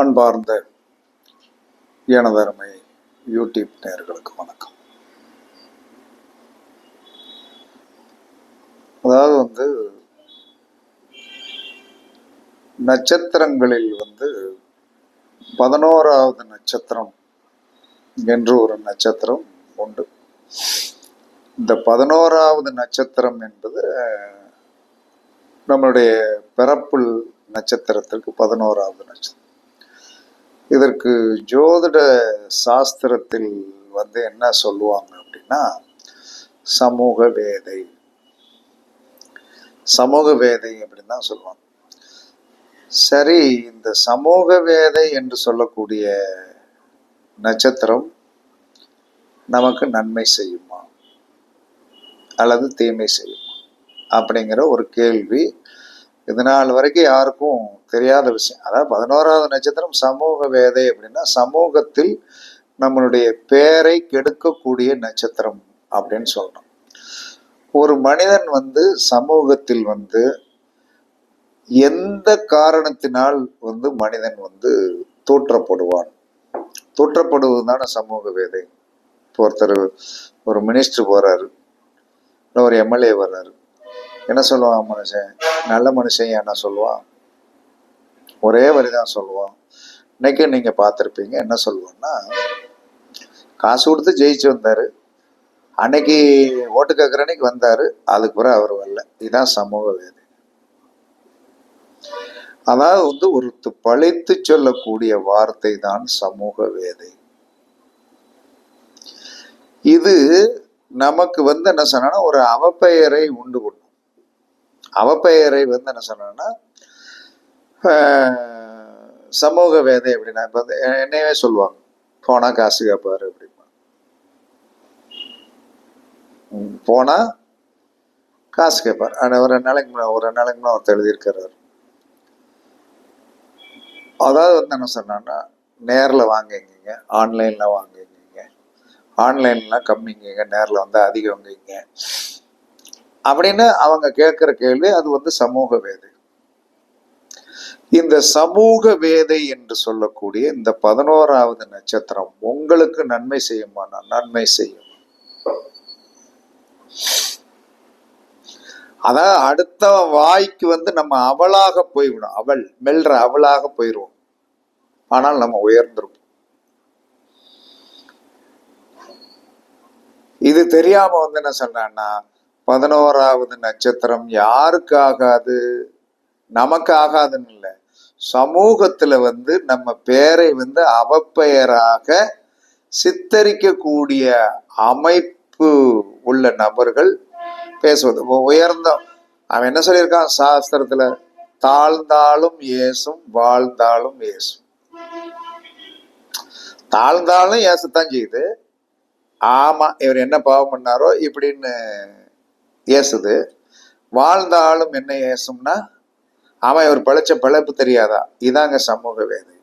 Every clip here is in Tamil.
அன்பார்ந்த எனதருமை யூடியூப் நேர்களுக்கு வணக்கம். அதாவது வந்து நட்சத்திரங்களில் வந்து பதினோராவது நட்சத்திரம் என்று ஒரு நட்சத்திரம் உண்டு. இந்த பதினோராவது நட்சத்திரம் என்பது நம்மளுடைய பிறப்புள் நட்சத்திரத்திற்கு பதினோராவது நட்சத்திரம். இதற்கு ஜோதிட சாஸ்திரத்தில் வந்து என்ன சொல்லுவாங்க அப்படின்னா சமூக வேதை. சமூக வேதை அப்படின்னு தான் சொல்லுவாங்க. சரி இந்த சமூக வேதை என்று சொல்லக்கூடிய நட்சத்திரம் நமக்கு நன்மை செய்யுமா? அல்லது தீமை செய்யுமா? அப்படிங்கிற ஒரு கேள்வி இது நாள் வரைக்கும் யாருக்கும் தெரியாத விஷயம். அதாவது பதினோராவது நட்சத்திரம் சமூக வேதை அப்படின்னா சமூகத்தில் நம்மளுடைய பேரை கெடுக்கக்கூடிய நட்சத்திரம் அப்படின்னு சொல்கிறோம் ஒரு மனிதன் வந்து சமூகத்தில் வந்து எந்த காரணத்தினால் வந்து மனிதன் வந்து தூற்றப்படுவான்? தூற்றப்படுவது தானே சமூக வேதை. இப்போ ஒருத்தர் ஒரு மினிஸ்டர் போறாரு. இல்லை ஒரு எம்எல்ஏ வர்றாரு. என்ன சொல்லுவான் மனுஷன்? நல்ல மனுஷன் என்ன சொல்லுவான்? ஒரே வரி தான் சொல்லுவான். இன்னைக்கு நீங்க பார்த்துருப்பீங்க என்ன சொல்லுவான்னா காசு கொடுத்து ஜெயிச்சு வந்தாரு. அன்னைக்கு ஓட்டு கேட்குற அன்னைக்கு வந்தாரு. அதுக்கு பிறகு அவர் வரல. இதுதான் சமூக வேதை அதாவது வந்து ஒரு பழித்து சொல்லக்கூடிய வார்த்தை தான் சமூக வேதை இது நமக்கு வந்து என்ன சொன்னா ஒரு அவப்பெயரை உண்டு அவப்பெயரை வந்து என்ன சொல்லணும்னா சமூக வேதை அப்படின்னா இப்போ வந்து என்னையவே சொல்லுவாங்க. போனால் காசு கேட்பாரு அப்படிமா போனால் காசு கேட்பார் ஆனால் ஒரு நாளைக்கு முன்னாடி ஒரு ரெண்டு நாளைக்கு முன்னாடி ஒருத்தர் எழுதியிருக்கிறாரு. அதாவது வந்து என்ன சொன்னான்னா நேரில் வாங்கிங்க ஆன்லைனில் வாங்கிங்க ஆன்லைன்லாம் கம்மிங்க நேரில் வந்து அதிகங்கிங்க அப்படின்னு அவங்க கேட்குற கேள்வி அது வந்து சமூக வேதை. இந்த சமூக வேதை என்று சொல்லக்கூடிய இந்த பதினோராவது நட்சத்திரம் உங்களுக்கு நன்மை செய்யுமானா நன்மை செய்யும். அதாவது அடுத்த வாய்க்கு வந்து நம்ம அவளாக போய்விடும். அவள் மெல்ற அவளாக போயிடுவோம் ஆனால் நம்ம உயர்ந்திருப்போம். இது தெரியாம வந்து என்ன சொன்னான்னா பதினோராவது நட்சத்திரம் யாருக்கு ஆகாது? நமக்கு ஆகாதுன்னு இல்லை. சமூகத்துல வந்து நம்ம பேரை வந்து அவப்பெயராக சித்தரிக்கக்கூடிய அமைப்பு உள்ள நபர்கள் பேசுவது. உயர்ந்த அவன் என்ன சொல்லியிருக்கான்? சாஸ்திரத்துல தாழ்ந்தாலும் ஏசும் வாழ்ந்தாலும் ஏசும் தாழ்ந்தாலும் ஏசத்தான் செய்யுது. ஆமா இவர் என்ன பாவம் பண்ணாரோ இப்படின்னு ஏசுது வாழ்ந்தாலும் என்ன ஏசும்னா அவன் இவர் பழைச்ச பழப்பு தெரியாதா? இதாங்க சமூக வேதை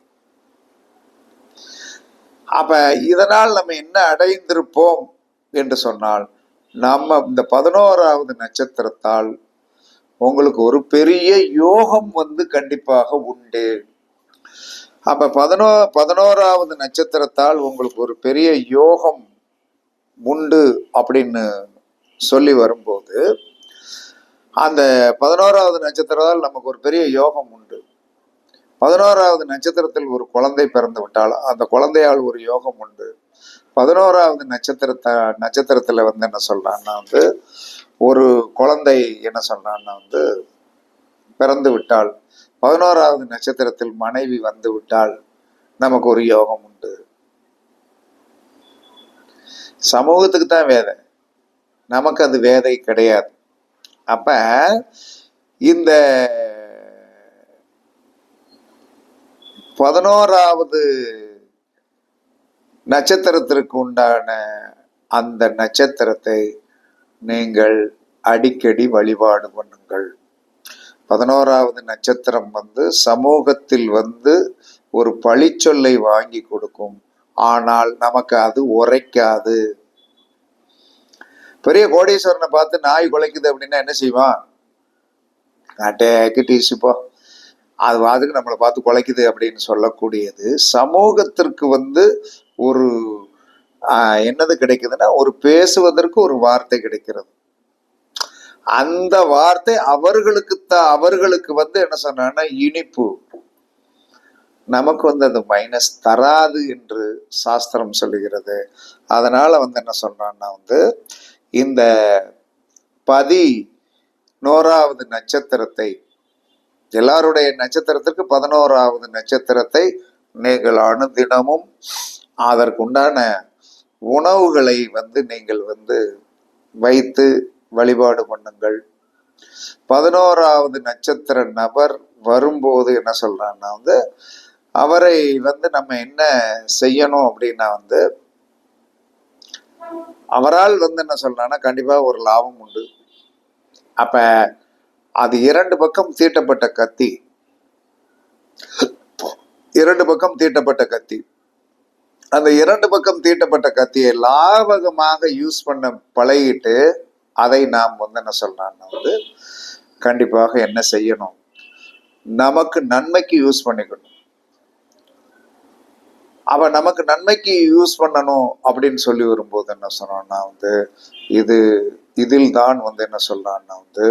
அப்ப இதனால் நம்ம என்ன அடைந்திருப்போம் என்று சொன்னால் நம்ம இந்த பதினோராவது நட்சத்திரத்தால் உங்களுக்கு ஒரு பெரிய யோகம் வந்து கண்டிப்பாக உண்டு. அப்ப பதினோ பதினோராவது நட்சத்திரத்தால் உங்களுக்கு ஒரு பெரிய யோகம் உண்டு அப்படின்னு சொல்லி வரும்போது அந்த பதினோராவது நட்சத்திரத்தால் நமக்கு ஒரு பெரிய யோகம் உண்டு. பதினோராவது நட்சத்திரத்தில் ஒரு குழந்தை பிறந்து விட்டால் அந்த குழந்தையால் ஒரு யோகம் உண்டு. பதினோராவது நட்சத்திரத்தை நட்சத்திரத்துல வந்து என்ன சொல்றான்னா வந்து ஒரு குழந்தை என்ன சொல்றான்னா வந்து பிறந்து விட்டால் பதினோராவது நட்சத்திரத்தில் மனைவி வந்து விட்டால் நமக்கு ஒரு யோகம் உண்டு. சமூகத்துக்கு தான் வேதை நமக்கு அது வேதை கிடையாது. அப்ப இந்த பதினோராவது நட்சத்திரத்திற்கு உண்டான அந்த நட்சத்திரத்தை நீங்கள் அடிக்கடி வழிபாடு பண்ணுங்கள். பதினோராவது நட்சத்திரம் வந்து சமூகத்தில் வந்து ஒரு பழிச்சொல்லை வாங்கி கொடுக்கும். ஆனால் நமக்கு அது உரைக்காது. பெரிய கோடீஸ்வரனை பார்த்து நாய் குலைக்குது அப்படின்னா என்ன செய்வான்? டேக்கு அது அதுக்கு நம்மளை பார்த்து குலைக்குது அப்படின்னு சொல்லக்கூடியது. சமூகத்திற்கு வந்து ஒரு என்னது கிடைக்குதுன்னா ஒரு பேசுவதற்கு ஒரு வார்த்தை கிடைக்கிறது. அந்த வார்த்தை அவர்களுக்கு தான் அவர்களுக்கு வந்து என்ன சொன்னா இனிப்பு. நமக்கு வந்து அது மைனஸ் தராது என்று சாஸ்திரம் சொல்லுகிறது. அதனால வந்து என்ன சொல்றான்னா வந்து இந்த பதி நோராவது நட்சத்திரத்தை எல்லாருடைய நட்சத்திரத்திற்கு பதினோராவது நட்சத்திரத்தை நீங்கள் அனுதினமும் அதற்குண்டான உணவுகளை வந்து நீங்கள் வந்து வைத்து வழிபாடு பண்ணுங்கள். பதினோராவது நட்சத்திர நபர் வரும்போது என்ன சொல்றான்னா வந்து அவரை வந்து நம்ம என்ன செய்யணும் அப்படின்னா வந்து அவரால் வந்து என்ன சொல்றான்னா கண்டிப்பா ஒரு லாபம் உண்டு. அப்ப அது இரண்டு பக்கம் தீட்டப்பட்ட கத்தி. இரண்டு பக்கம் தீட்டப்பட்ட கத்தி. அந்த இரண்டு பக்கம் தீட்டப்பட்ட கத்தியை லாபகமாக யூஸ் பண்ண பழகிட்டு அதை நாம் வந்து என்ன சொல்றான்னா வந்து கண்டிப்பாக என்ன செய்யணும்? நமக்கு நன்மைக்கு யூஸ் பண்ணிக்கணும். அவ நமக்கு நன்மைக்கு யூஸ் பண்ணணும் அப்படின்னு சொல்லி வரும்போது என்ன சொன்னோம்னா வந்து இது இதில் தான் வந்து என்ன சொல்றான்னா வந்து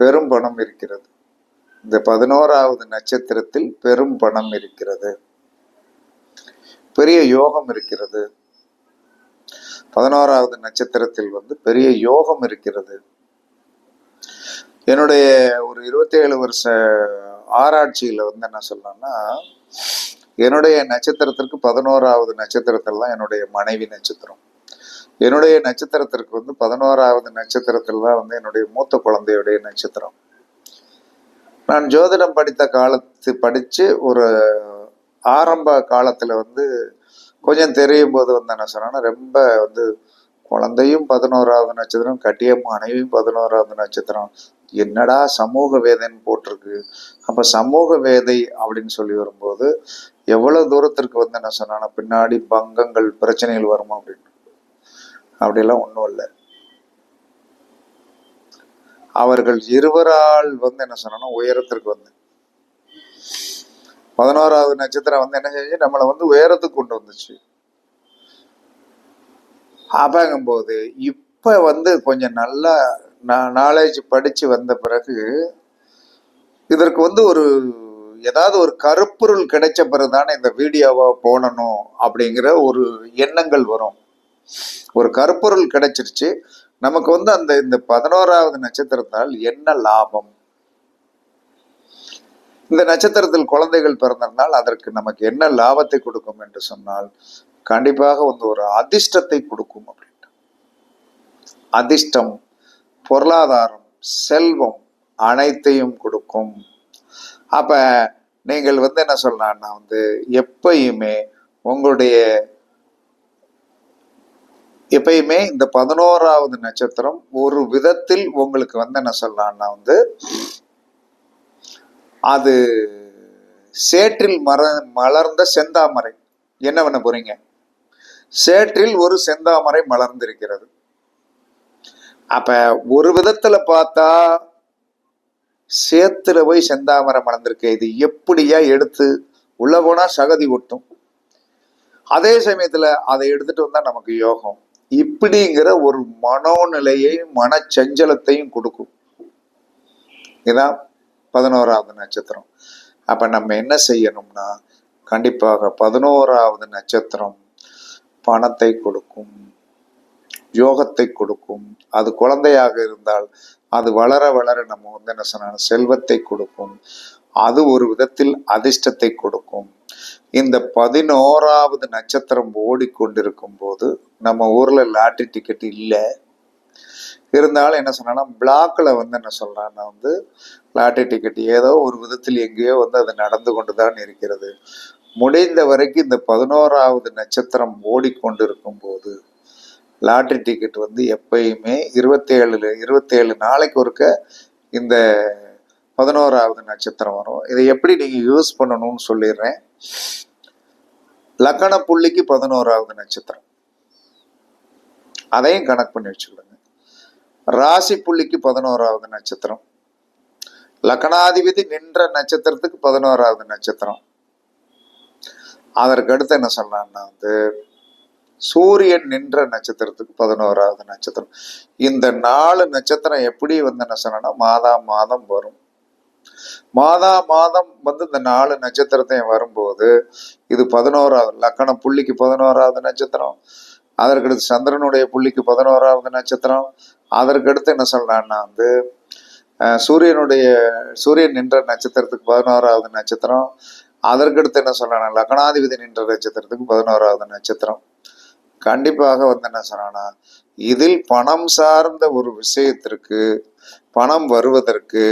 பெரும் பணம் இருக்கிறது. இந்த பதினோராவது நட்சத்திரத்தில் பெரும் பணம் இருக்கிறது. பெரிய யோகம் இருக்கிறது. பதினோராவது நட்சத்திரத்தில் வந்து பெரிய யோகம் இருக்கிறது. என்னுடைய ஒரு இருபத்தேழு வருஷ ஆராய்ச்சியில வந்து என்ன சொல்லலாம்னா என்னுடைய நட்சத்திரத்திற்கு பதினோராவது நட்சத்திரத்தில் தான் என்னுடைய மனைவி நட்சத்திரம். என்னுடைய நட்சத்திரத்திற்கு வந்து பதினோராவது நட்சத்திரத்தில் தான் வந்து என்னுடைய மூத்த குழந்தையுடைய நட்சத்திரம். நான் ஜோதிடம் படித்த காலத்து படித்து ஒரு ஆரம்ப காலத்தில் வந்து கொஞ்சம் தெரியும் போது வந்து என்ன சொன்னேன்னா ரொம்ப வந்து குழந்தையும் பதினோராவது நட்சத்திரம் கட்டிய மனைவியும் பதினோராவது நட்சத்திரம் என்னடா சமூக வேதைன்னு போட்டிருக்கு? அப்போ சமூக வேதை அப்படின்னு சொல்லி வரும்போது எவ்வளவு தூரத்திற்கு வந்து என்ன சொன்னான்னா பின்னாடி பங்கங்கள் பிரச்சனைகள் வருமா அப்படின்னு. அப்படியெல்லாம் ஒன்றும் இல்லை. அவர்கள் இருவரால் வந்து என்ன சொன்னா உயரத்திற்கு வந்து. பதினோராவது நட்சத்திரம் வந்து என்ன செஞ்சு நம்மளை வந்து உயரத்துக்கு கொண்டு வந்துச்சு. அப்பங்கும்போது இப்ப வந்து கொஞ்சம் நல்லா நான் நாலேஜ் படித்து வந்த பிறகு இதற்கு வந்து ஒரு ஏதாவது ஒரு கருப்பொருள் கிடைச்ச பிறகுதானே இந்த வீடியோவாக போடணும் அப்படிங்கிற ஒரு எண்ணங்கள் வரும். ஒரு கருப்பொருள் கிடைச்சிருச்சு. நமக்கு வந்து அந்த இந்த பதினோராவது நட்சத்திரத்தால் என்ன லாபம்? இந்த நட்சத்திரத்தில் குழந்தைகள் பிறந்திருந்தால் அதற்கு நமக்கு என்ன லாபத்தை கொடுக்கும் என்று சொன்னால் கண்டிப்பாக வந்து ஒரு அதிர்ஷ்டத்தை கொடுக்கும் அப்படின்ட்டு. அதிர்ஷ்டம். பொருளாதாரம் செல்வம் அனைத்தையும் கொடுக்கும். அப்ப நீங்கள் வந்து என்ன சொல்லலாம்னா வந்து எப்பயுமே உங்களுடைய எப்பயுமே இந்த பதினோராவது நட்சத்திரம் ஒரு விதத்தில் உங்களுக்கு வந்து என்ன சொல்லலாம்னா வந்து அது சேற்றில் மர மலர்ந்த செந்தாமரை. என்ன பண்ண போறீங்க? சேற்றில் ஒரு செந்தாமரை மலர்ந்திருக்கிறது. அப்ப ஒரு விதத்துல பார்த்தா சேத்துல போய் செந்தாமரம் மலர்ந்திருக்கு இது எப்படியா எடுத்து உள்ள போனா சகதி ஒட்டும். அதே சமயத்துல அதை எடுத்துட்டு வந்தா நமக்கு யோகம். இப்படிங்கிற ஒரு மனோநிலையை மனச்சஞ்சலத்தையும் கொடுக்கும். இதான் பதினோராவது நட்சத்திரம். அப்ப நம்ம என்ன செய்யணும்னா கண்டிப்பாக பதினோராவது நட்சத்திரம் பணத்தை கொடுக்கும். யோகத்தை கொடுக்கும். அது குழந்தையாக இருந்தால் அது வளர வளர நம்ம வந்து என்ன சொன்ன செல்வத்தை கொடுக்கும். அது ஒரு விதத்தில் அதிர்ஷ்டத்தை கொடுக்கும். இந்த பதினோராவது நட்சத்திரம் ஓடிக்கொண்டிருக்கும் போது நம்ம ஊர்ல லாட்ரி டிக்கெட் இல்லை. இருந்தாலும் என்ன சொன்னா பிளாக்ல வந்து என்ன சொல்றான்னா வந்து லாட்டரி டிக்கெட் ஏதோ ஒரு விதத்தில் எங்கேயோ வந்து அது நடந்து கொண்டுதான் இருக்கிறது. முடிந்த வரைக்கும் இந்த பதினோராவது நட்சத்திரம் ஓடிக்கொண்டிருக்கும் போது லாட்ரி டிக்கெட் வந்து எப்பயுமே இருபத்தேழுல இருபத்தேழு நாளைக்கு ஒருக்க இந்த பதினோராவது நட்சத்திரம் வரும். இதை எப்படி நீங்க யூஸ் பண்ணணும்னு சொல்லிடுறேன். லக்கண புள்ளிக்கு பதினோராவது நட்சத்திரம். அதையும் கணக்கு பண்ணி வச்சுக்கிடுங்க ராசி புள்ளிக்கு பதினோராவது நட்சத்திரம். லக்னாதிபதி நின்ற நட்சத்திரத்துக்கு பதினோராவது நட்சத்திரம். அதற்கு அடுத்து என்ன சொல்லலாம்னா வந்து சூரியன் நின்ற நட்சத்திரத்துக்கு பதினோராவது நட்சத்திரம். இந்த நாலு நட்சத்திரம் எப்படி வந்து என்ன சொன்னா மாதா மாதம் வரும். மாதா மாதம் வந்து இந்த நாலு நட்சத்திரத்தையும் வரும்போது இது பதினோராவது லக்கண புள்ளிக்கு பதினோராவது நட்சத்திரம். அதற்கடுத்து சந்திரனுடைய புள்ளிக்கு பதினோராவது நட்சத்திரம். அதற்கடுத்து என்ன சொல்றான்னா வந்து சூரியனுடைய சூரியன் நின்ற நட்சத்திரத்துக்கு பதினோராவது நட்சத்திரம். அதற்கடுத்து என்ன சொல்றாங்க லக்னாதிபதி நின்ற நட்சத்திரத்துக்கு பதினோராவது நட்சத்திரம். கண்டிப்பாக வந்து என்ன சொன்னான்னா இதில் பணம் சார்ந்த ஒரு விஷயத்திற்கு பணம் வருவதற்கு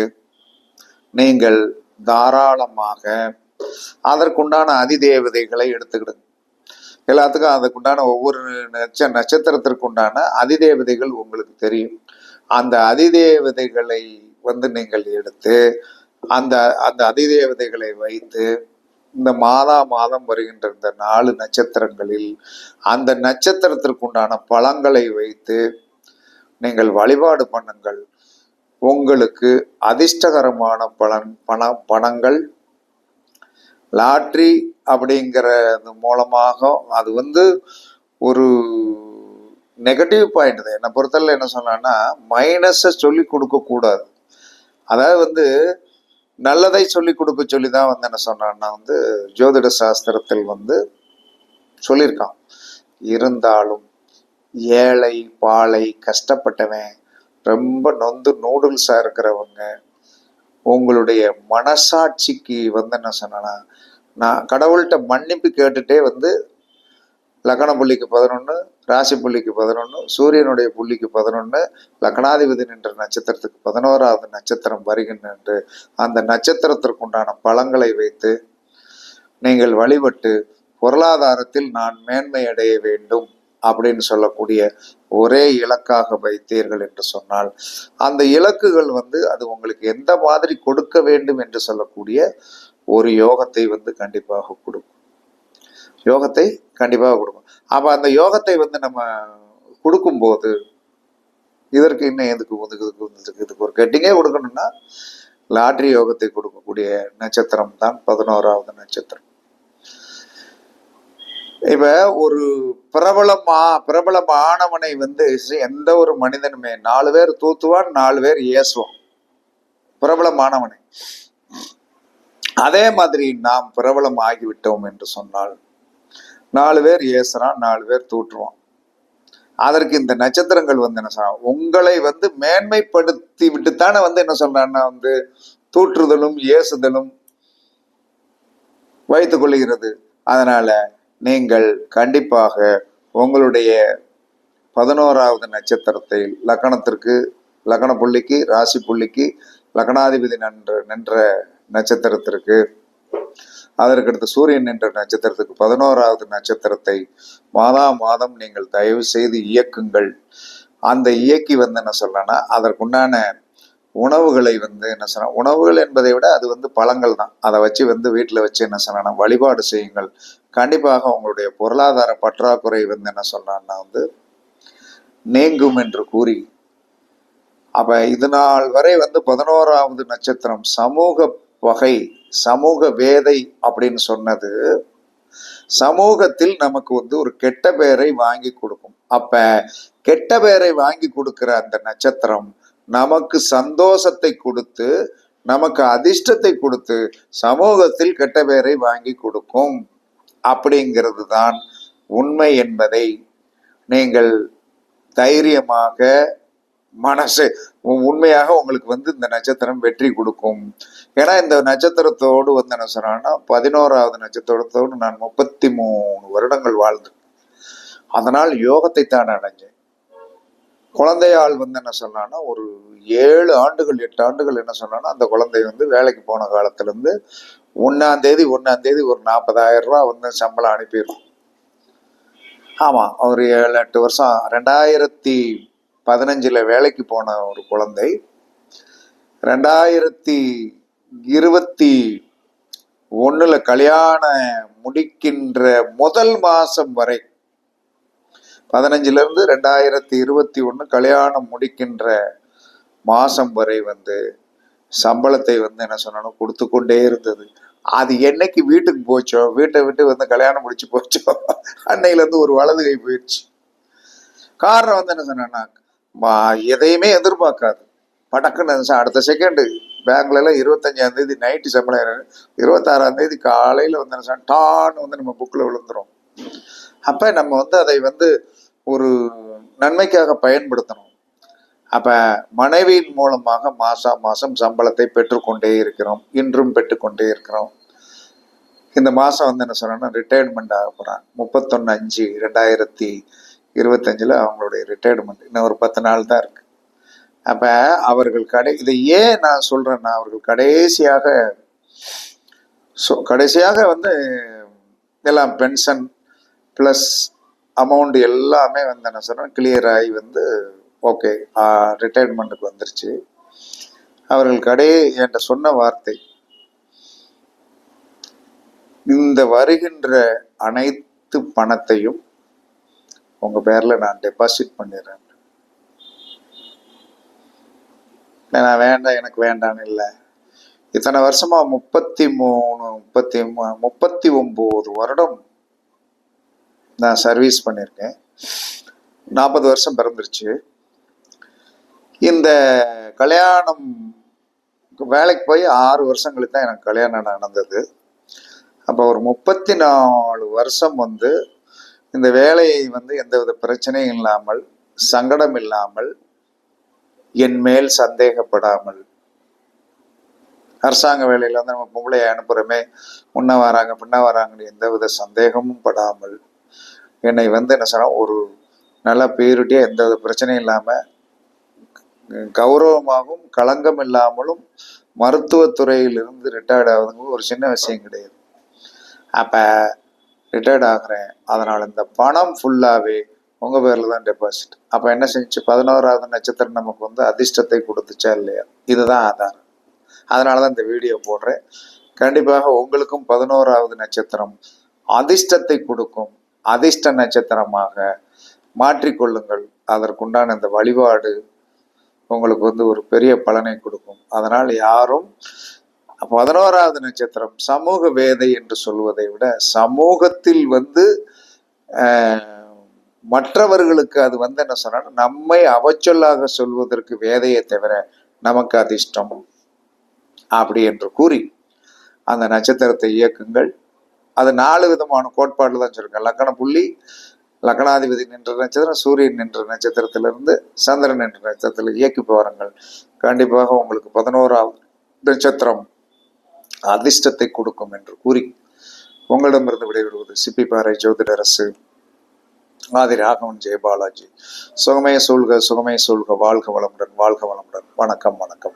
நீங்கள் தாராளமாக அதற்குண்டான அதிதேவதைகளை எடுத்துக்கிடுங்க எல்லாத்துக்கும் அதுக்குண்டான ஒவ்வொரு நட்ச நட்சத்திரத்திற்குண்டான அதிதேவதைகள் உங்களுக்கு தெரியும். அந்த அதிதேவதைகளை வந்து நீங்கள் எடுத்து அந்த அந்த அதிதேவதைகளை வைத்து இந்த மாதா மாதம் வருகின்ற இந்த நாலு நட்சத்திரங்களில் அந்த நட்சத்திரத்திற்குண்டான பழங்களை வைத்து நீங்கள் வழிபாடு பண்ணுங்கள். உங்களுக்கு அதிர்ஷ்டகரமான பலன் பண பணங்கள் லாட்ரி அப்படிங்கிறது மூலமாக அது வந்து ஒரு நெகட்டிவ் பாயிண்ட் தான். என்னை பொறுத்தவரை என்ன சொன்னான்னா மைனஸை சொல்லி கொடுக்கக்கூடாது அதாவது வந்து நல்லதை சொல்லி கொடுக்க சொல்லி தான் வந்து என்ன சொன்னான்னா வந்து ஜோதிட சாஸ்திரத்தில் வந்து சொல்லியிருக்கான். இருந்தாலும் ஏழை பாலை கஷ்டப்பட்டவன் ரொம்ப நொந்து நூடுல்ஸாக இருக்கிறவங்க உங்களுடைய மனசாட்சிக்கு வந்து என்ன சொன்னா நான் கடவுள்கிட்ட மன்னிப்பு கேட்டுட்டே வந்து லக்கண புள்ளிக்கு பதினொன்று ராசி புள்ளிக்கு பதினொன்று சூரியனுடைய புள்ளிக்கு பதினொன்று லக்னாதிபதி நின்ற நட்சத்திரத்துக்கு பதினோராவது நட்சத்திரம் வருகின்ற அந்த நட்சத்திரத்திற்குண்டான பழங்களை வைத்து நீங்கள் வழிபட்டு பொருளாதாரத்தில் நான் மேன்மை அடைய வேண்டும் அப்படின்னு சொல்லக்கூடிய ஒரே இலக்காக வைத்தீர்கள் என்று சொன்னால் அந்த இலக்குகள் வந்து அது உங்களுக்கு எந்த மாதிரி கொடுக்க வேண்டும் என்று சொல்லக்கூடிய ஒரு யோகத்தை வந்து கண்டிப்பாக கொடுக்கும். யோகத்தை கண்டிப்பாக கொடுக்கும். அப்போ அந்த யோகத்தை வந்து நம்ம கொடுக்கும்போது இதற்கு இன்னும் எதுக்கு இதுக்கு இதுக்கு இதுக்கு இதுக்கு ஒரு கெட்டிங்கே கொடுக்கணும்னா லாட்ரி யோகத்தை கொடுக்கக்கூடிய நட்சத்திரம் தான் பதினோராவது நட்சத்திரம். இப்ப ஒரு பிரபலமா பிரபலமானவனை வந்து எந்த ஒரு மனிதனுமே நாலு பேர் தூத்துவான் நாலு பேர் ஏசுவான் பிரபலமானவனை. அதே மாதிரி நாம் பிரபலம் ஆகிவிட்டோம் என்று சொன்னால் நாலு பேர் ஏசுறான் நாலு பேர் தூற்றுவான். அதற்கு இந்த நட்சத்திரங்கள் வந்து என்ன சொல்றான் உங்களை வந்து மேன்மைப்படுத்தி விட்டுத்தானே வந்து என்ன சொல்றான்னா வந்து தூற்றுதலும் ஏசுதலும் வைத்துக் கொள்கிறது அதனால நீங்கள் கண்டிப்பாக உங்களுடைய பதினோராவது நட்சத்திரத்தை லக்கணத்திற்கு லக்கண புள்ளிக்கு ராசி புள்ளிக்கு லக்னாதிபதி நின்ற நின்ற நட்சத்திரத்திற்கு அதற்கடுத்து சூரியன் என்ற நட்சத்திரத்துக்கு பதினோராவது நட்சத்திரத்தை மாதா மாதம் நீங்கள் தயவு செய்து இயக்குங்கள். அந்த இயக்கி வந்து என்ன சொல்லனா அதற்குண்டான உணவுகளை வந்து என்ன சொன்னா உணவுகள் என்பதை விட அது வந்து பழங்கள் தான். அதை வச்சு வந்து வீட்டில் வச்சு என்ன சொல்லணும் வழிபாடு செய்யுங்கள். கண்டிப்பாக உங்களுடைய பொருளாதார பற்றாக்குறை வந்து என்ன சொல்றான்னா வந்து நீங்கும் என்று கூறி அப்ப இது நாள் வரை வந்து பதினோராவது நட்சத்திரம் சமூக வகை சமூக வேதை அப்படின்னு சொன்னது சமூகத்தில் நமக்கு வந்து ஒரு கெட்ட பெயரை வாங்கி கொடுக்கும். அப்ப கெட்ட பெயரை வாங்கி கொடுக்கிற அந்த நட்சத்திரம் நமக்கு சந்தோஷத்தை கொடுத்து நமக்கு அதிர்ஷ்டத்தை கொடுத்து சமூகத்தில் கெட்ட பெயரை வாங்கி கொடுக்கும். அப்படிங்கிறது தான் உண்மை என்பதை நீங்கள் தைரியமாக மனசு உண்மையாக உங்களுக்கு வந்து இந்த நட்சத்திரம் வெற்றி கொடுக்கும். ஏன்னா இந்த நட்சத்திரத்தோடு வந்து என்ன சொன்னான்னா பதினோராவது நட்சத்திரத்தோடு நான் முப்பத்தி மூணு வருடங்கள் வாழ்ந்தேன் அதனால் யோகத்தை தான் அடைஞ்சேன். குழந்தையால் வந்து என்ன சொன்னான்னா ஒரு ஏழு ஆண்டுகள் எட்டு ஆண்டுகள் என்ன சொன்னான்னா அந்த குழந்தை வந்து வேலைக்கு போன காலத்துல இருந்து ஒன்னாம் தேதி ஒன்னாம் தேதி ஒரு நாற்பதாயிரம் ரூபா வந்து சம்பளம் அனுப்பிடும் ஆமா ஒரு ஏழு எட்டு வருஷம். ரெண்டாயிரத்தி பதினஞ்சில் வேலைக்கு போன ஒரு குழந்தை. ரெண்டாயிரத்தி இருபத்தி ஒண்ணுல கல்யாணம் முடிக்கின்ற முதல் மாதம் வரை பதினஞ்சுல இருந்து ரெண்டாயிரத்தி இருபத்தி ஒன்று கல்யாணம் முடிக்கின்ற மாதம் வரை வந்து சம்பளத்தை வந்து என்ன சொன்னாலும் கொடுத்து கொண்டே இருந்தது. அது என்னைக்கு வீட்டுக்கு போச்சோ வீட்டை விட்டு வந்து கல்யாணம் முடிச்சு போச்சோ அன்னையிலேருந்து ஒரு வலது கை போயிடுச்சு காரணம் வந்து என்ன சொன்னேன்னா எதையுமே எதிர்பார்க்காது. படக்குன்னு அடுத்த செகண்டு பேங்க்ல எல்லாம் இருபத்தஞ்சாம் தேதி நைட்டு சம்பளம் இருபத்தாறாம் தேதி காலையில வந்து என்ன டான்னு வந்து நம்ம புக்கில் விழுந்துரும். அப்ப நம்ம வந்து அதை வந்து ஒரு நன்மைக்காக பயன்படுத்தணும். அப்ப மனைவியின் மூலமாக மாசா மாசம் சம்பளத்தை பெற்றுக்கொண்டே இருக்கிறோம். இன்றும் பெற்றுக்கொண்டே இருக்கிறோம். இந்த மாசம் வந்து என்ன சொன்னா ரிட்டையர்மெண்ட் ஆக போறாங்க முப்பத்தொன்னு அஞ்சு ரெண்டாயிரத்தி இருபத்தஞ்சில் அவங்களுடைய ரிட்டையர்மெண்ட் இன்னும் ஒரு பத்து நாள் தான் இருக்கு. அப்போ அவர்கள் கடை இதை ஏன் நான் சொல்கிறேன்னா அவர்கள் கடைசியாக ஸோ கடைசியாக வந்து எல்லாம் பென்ஷன் ப்ளஸ் அமௌண்ட் எல்லாமே வந்து என்ன சொல்றேன் கிளியர் ஆகி வந்து ஓகே ரிட்டையர்மெண்ட்டுக்கு வந்துருச்சு. அவர்கள் கடை என்கிட்ட சொன்ன வார்த்தை இந்த வருகின்ற அனைத்து பணத்தையும் உங்க பேர்ல நான் டெபாசிட் பண்ணிடுறேன். நான் வேண்டாம் எனக்கு வேண்டாம்னு இல்லை. இத்தனை வருஷமா முப்பத்தி மூணு முப்பத்தி மூ- முப்பத்தி ஒன்பது வருடம் நான் சர்வீஸ் பண்ணியிருக்கேன் நாற்பது வருஷம் பிறந்துருச்சு. இந்த கல்யாணம் வேலைக்கு போய் ஆறு வருஷங்களுக்கு தான் எனக்கு கல்யாணம் நடந்தது. அப்போ ஒரு முப்பத்தி நாலு வருஷம் வந்து இந்த வேலையை வந்து எந்தவித பிரச்சனையும் இல்லாமல் சங்கடம் இல்லாமல் என் மேல் சந்தேகப்படாமல். அரசாங்க வேலையில வந்து நம்ம பொம்பளையை அனுப்புகிறோமே முன்ன வராங்க பின்ன வராங்கன்னு எந்தவித சந்தேகமும் படாமல். என்னை வந்து என்ன சொன்னால் ஒரு நல்ல பியூரிட்டியா எந்தவித பிரச்சனையும் இல்லாமல் கௌரவமாகவும் களங்கம் இல்லாமலும் மருத்துவத்துறையில் இருந்து ரிட்டையர்ட் ஆகுதுங்க ஒரு சின்ன விஷயம் கிடையாது. அப்போ ரிட்டையர்ட் ஆகுறேன். அதனால் இந்த பணம் ஃபுல்லாகவே உங்கள் பேரில் தான் டெபாசிட் அப்போ என்ன செஞ்சு பதினோராவது நட்சத்திரம் நமக்கு வந்து அதிர்ஷ்டத்தை கொடுத்துச்சா இல்லையா? இதுதான் ஆதாரம். அதனாலதான் இந்த வீடியோ போடுறேன். கண்டிப்பாக உங்களுக்கும் பதினோராவது நட்சத்திரம் அதிர்ஷ்டத்தை கொடுக்கும். அதிர்ஷ்ட நட்சத்திரமாக மாற்றிக்கொள்ளுங்கள். அதற்குண்டான இந்த வழிபாடு உங்களுக்கு வந்து ஒரு பெரிய பலனை கொடுக்கும். அதனால் யாரும் பதினோராவது நட்சத்திரம் சமூக வேதை என்று சொல்வதை விட சமூகத்தில் வந்து மற்றவர்களுக்கு அது வந்து என்ன சொன்னா நம்மை அவச்சொல்லாக சொல்வதற்கு வேதையை தவிர நமக்கு அதிர்ஷ்டம் அப்படி என்று கூறி அந்த நட்சத்திரத்தை இயக்குங்கள். அது நாலு விதமான கோட்பாடுல தான் சொல்லிருக்கேன் லக்கண புள்ளி லக்கணாதிபதி நின்ற நட்சத்திரம் சூரியன் நின்ற நட்சத்திரத்திலிருந்து சந்திரன் நின்ற நட்சத்திரத்தில் இயக்கி போவாருங்கள். கண்டிப்பாக உங்களுக்கு பதினோராவது நட்சத்திரம் அதிர்ஷ்டத்தை கொடுக்கும் என்று கூறி உங்களிடமிருந்து விடைபெறுவது சிப்பிப்பாறை ஜோதிடரசு ஆதி ராகவன் ஜெயபாலாஜி சுகமே சூழ்க சுகமே சூழ்க வாழ்க வளமுடன் வாழ்க வளமுடன். வணக்கம் வணக்கம்.